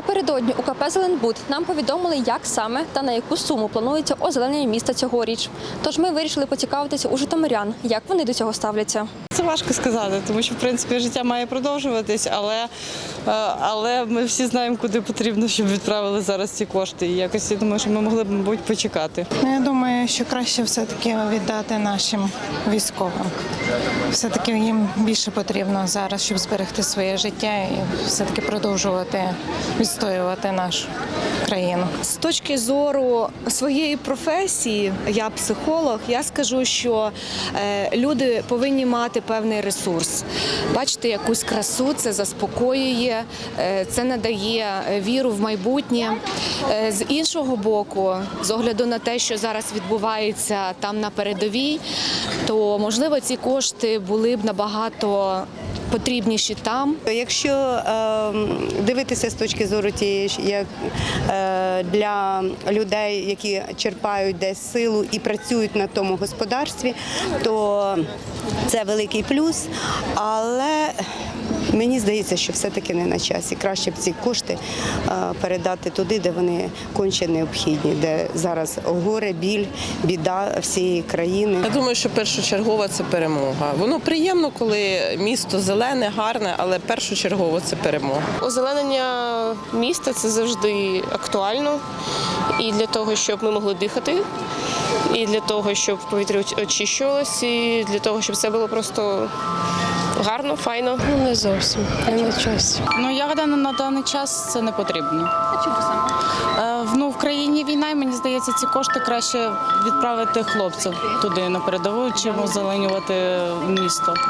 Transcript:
Напередодні у КП «Зеленбуд» нам повідомили, як саме та на яку суму планується озеленення міста цьогоріч. Тож ми вирішили поцікавитися у житомирян, як вони до цього ставляться. Це важко сказати, тому що в принципі життя має продовжуватись, але, е, але ми всі знаємо, куди потрібно, щоб відправили зараз ці кошти. І якось я думаю, що ми могли б, мабуть, почекати. Ну, Я думаю, що краще все-таки віддати нашим військовим. Все-таки їм більше потрібно зараз, щоб зберегти своє життя і все-таки продовжувати відстоювати нашу країну. З точки зору своєї професії, я психолог, я скажу, що е, люди повинні мати певний ресурс. Бачити якусь красу, це заспокоює, е, це надає віру в майбутнє. Е, з іншого боку, з огляду на те, що зараз відбувається там на передовій, то можливо ці кошти були б набагато потрібніші там. Якщо е, дивитися з точки зору тієї як е, для людей, які черпають десь силу і працюють на тому господарстві, то це великий плюс. Але мені здається, що все-таки не на часі. Краще б ці кошти е, передати туди, де вони конче необхідні, де зараз горе, біль, біда всієї країни. Я думаю, що першочергово це перемога. Воно приємно, коли місто зелене, гарне, але першочергово це перемога. Озеленення міста це завжди актуально і для того, щоб ми могли дихати, і для того, щоб повітря очищувалося, і для того, щоб все було просто гарно, файно. Ну, не зовсім, не на часі. Ну я гадаю, на даний час це не потрібно. А чому саме? Ну в країні війна, і мені здається, ці кошти краще відправити хлопців туди на передову, чим озеленювати місто.